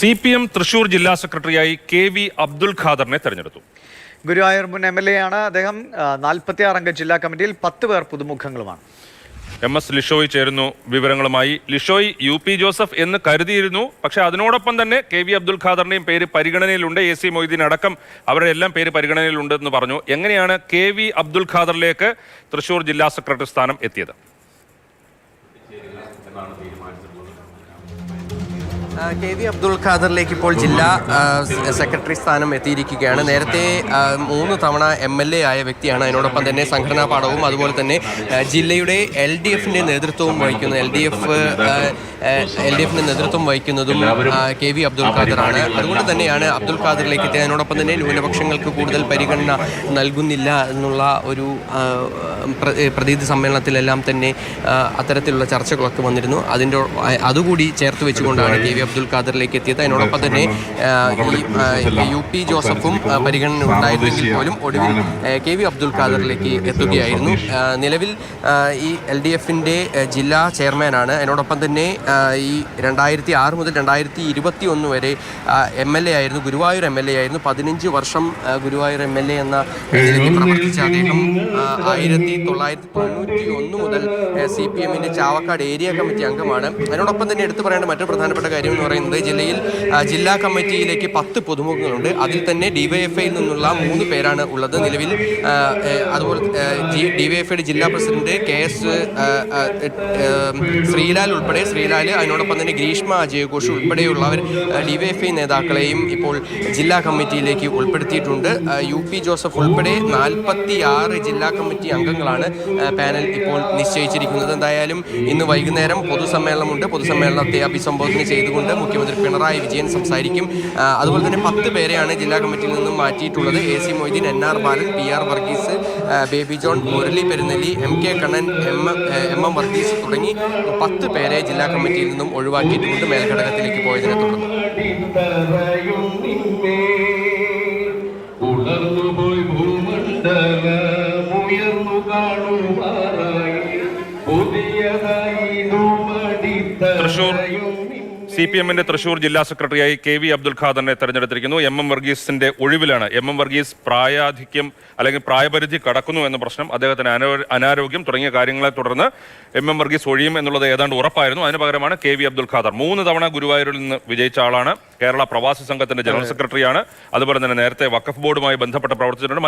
C P M Thrissur ജില്ലാ സെക്രട്ടറിയായി K V Abdul ഖാദറിനെ തെരഞ്ഞെടുത്തു. ഗുരുവായൂർ മുൻ എം എൽ എ ആണ് അദ്ദേഹം നാൽപ്പത്തി അംഗ ജില്ലാ കമ്മിറ്റിയിൽ പത്ത് പേർ പുതുമുഖങ്ങളുമാണ്. എം എസ് ലിഷോയ് ചേരുന്നു വിവരങ്ങളുമായി. ലിഷോയ് യു പി ജോസഫ് എന്ന് കരുതിയിരുന്നു. പക്ഷേ അതിനോടൊപ്പം തന്നെ കെ വി അബ്ദുൽ ഖാദറിന്റെയും പേര് പരിഗണനയിലുണ്ട്. എ സി മൊയ്തീൻ അടക്കം അവരുടെ എല്ലാം പേര് പരിഗണനയിലുണ്ട് എന്ന് പറഞ്ഞു. എങ്ങനെയാണ് കെ വി അബ്ദുൽ ഖാദറിലേക്ക് തൃശൂർ ജില്ലാ സെക്രട്ടറി സ്ഥാനം എത്തിയത്? കെ വി അബ്ദുൾ ഖാദറിലേക്ക് ഇപ്പോൾ ജില്ലാ സെക്രട്ടറി സ്ഥാനം എത്തിയിരിക്കുകയാണ്. നേരത്തെ മൂന്ന് തവണ എം എൽ എ ആയ വ്യക്തിയാണ് അതിനോടൊപ്പം തന്നെ സംഘടനാ പാഠവും അതുപോലെ തന്നെ ജില്ലയുടെ എൽ ഡി എഫിന്റെ നേതൃത്വവും വഹിക്കുന്ന. L D F L D എഫിന്റെ നേതൃത്വം വഹിക്കുന്നതും കെ വി അബ്ദുൾ ഖാദറാണ്. അതുകൊണ്ട് തന്നെയാണ് അബ്ദുൾ ഖാദറിലേക്ക് എത്തിയത്. അതിനോടൊപ്പം തന്നെ ന്യൂനപക്ഷങ്ങൾക്ക് കൂടുതൽ പരിഗണന നൽകുന്നില്ല എന്നുള്ള ഒരു പ്രതീതി സമ്മേളനത്തിലെല്ലാം തന്നെ അത്തരത്തിലുള്ള ചർച്ചകളൊക്കെ വന്നിരുന്നു. അതിന്റെ അതുകൂടി ചേർത്ത് വെച്ചുകൊണ്ടാണ് കെ വി അബ്ദുൽ ഖാദറിലേക്ക് എത്തിയത്. അതിനോടൊപ്പം തന്നെ ഈ യു പി ജോസഫും പരിഗണന ഉണ്ടായിരുന്നെങ്കിൽ പോലും ഒടുവിൽ കെ വി അബ്ദുൽ ഖാദറിലേക്ക് എത്തുകയായിരുന്നു. നിലവിൽ ഈ എൽ ഡി എഫിന്റെ ജില്ലാ ചെയർമാനാണ്. അതിനോടൊപ്പം തന്നെ ഈ രണ്ടായിരത്തി ആറ് മുതൽ രണ്ടായിരത്തി ഇരുപത്തി ഒന്ന് വരെ എം എൽ എ ആയിരുന്നു ഗുരുവായൂർ എം എൽ എ ആയിരുന്നു. പതിനഞ്ച് വർഷം ഗുരുവായൂർ എം എൽ എ എന്ന നിലയ്ക്ക് പ്രവർത്തിച്ച അദ്ദേഹം ആയിരത്തി തൊള്ളായിരത്തി തൊണ്ണൂറ്റി ഒന്ന് മുതൽ സി പി എമ്മിന്റെ ചാവക്കാട് ഏരിയ കമ്മിറ്റി അംഗമാണ്. അതിനോടൊപ്പം തന്നെ എടുത്തു പറയേണ്ട മറ്റൊരു പ്രധാനപ്പെട്ട കാര്യം എന്ന് പറയുന്നത് ജില്ലയിൽ ജില്ലാ കമ്മിറ്റിയിലേക്ക് പത്ത് പുതുമുഖങ്ങളുണ്ട്. അതിൽ തന്നെ ഡിവൈഎഫ്ഐയിൽ നിന്നുള്ള മൂന്ന് പേരാണ് ഉള്ളത് നിലവിൽ. അതുപോലെ ഡിവൈഎഫ്ഐയുടെ ജില്ലാ പ്രസിഡന്റ് കെ എസ് ശ്രീലാൽ ഉൾപ്പെടെ ശ്രീലാൽ അതിനോടൊപ്പം തന്നെ ഗ്രീഷ്മ അജയഘോഷ് ഉൾപ്പെടെയുള്ളവർ ഡിവൈഎഫ്ഐ നേതാക്കളെയും ഇപ്പോൾ ജില്ലാ കമ്മിറ്റിയിലേക്ക് ഉൾപ്പെടുത്തിയിട്ടുണ്ട്. യു പി ജോസഫ് ഉൾപ്പെടെ നാൽപ്പത്തി ആറ് ജില്ലാ കമ്മിറ്റി അംഗങ്ങളാണ് പാനൽ ഇപ്പോൾ നിശ്ചയിച്ചിരിക്കുന്നത്. എന്തായാലും ഇന്ന് വൈകുന്നേരം പൊതുസമ്മേളനമുണ്ട്. പൊതുസമ്മേളനത്തെ അഭിസംബോധന ചെയ്തുകൊണ്ട് മുഖ്യമന്ത്രി പിണറായി വിജയൻ സംസാരിക്കും. അതുപോലെ തന്നെ പത്ത് പേരെയാണ് ജില്ലാ കമ്മിറ്റിയിൽ നിന്നും മാറ്റിയിട്ടുള്ളത്. A C Moideen N R Balan P R Varghese Baby John Murali Perunnelly M K Kannan M M M Varghese തുടങ്ങി പത്ത് പേരെ ജില്ലാ കമ്മിറ്റിയിൽ നിന്നും ഒഴിവാക്കിയിട്ടുണ്ട് മേൽഘടകത്തിലേക്ക് പോയതിനെ തുടർന്ന്. ഉണർന്നുപോയി തൃശൂർ സി പി എമ്മിന്റെ തൃശൂർ ജില്ലാ സെക്രട്ടറിയായി കെ വി അബ്ദുൽ ഖാദറിനെ തെരഞ്ഞെടുത്തിരിക്കുന്നു. എം എം വർഗീസിന്റെ ഒഴിവിലാണ്. എം എം വർഗീസ് പ്രായാധിക്യം അല്ലെങ്കിൽ പ്രായപരിധി കടക്കുന്നു എന്ന പ്രശ്നം അദ്ദേഹത്തിന് അനാരോഗ്യം തുടങ്ങിയ കാര്യങ്ങളെ തുടർന്ന് എം എം വർഗീസ് ഒഴിയും എന്നുള്ളത് ഏതാണ്ട് ഉറപ്പായിരുന്നു. അതിന് പകരമാണ് കെ വി അബ്ദുൽ ഖാദർ. മൂന്ന് തവണ ഗുരുവായൂരിൽ നിന്ന് വിജയിച്ച ആളാണ് കേരള പ്രവാസി സംഘത്തിന്റെ ജനറൽ സെക്രട്ടറിയാണ്. അതുപോലെ തന്നെ നേരത്തെ വഖഫ് ബോർഡുമായി ബന്ധപ്പെട്ട് പ്രവർത്തിച്ചിട്ടുണ്ട്.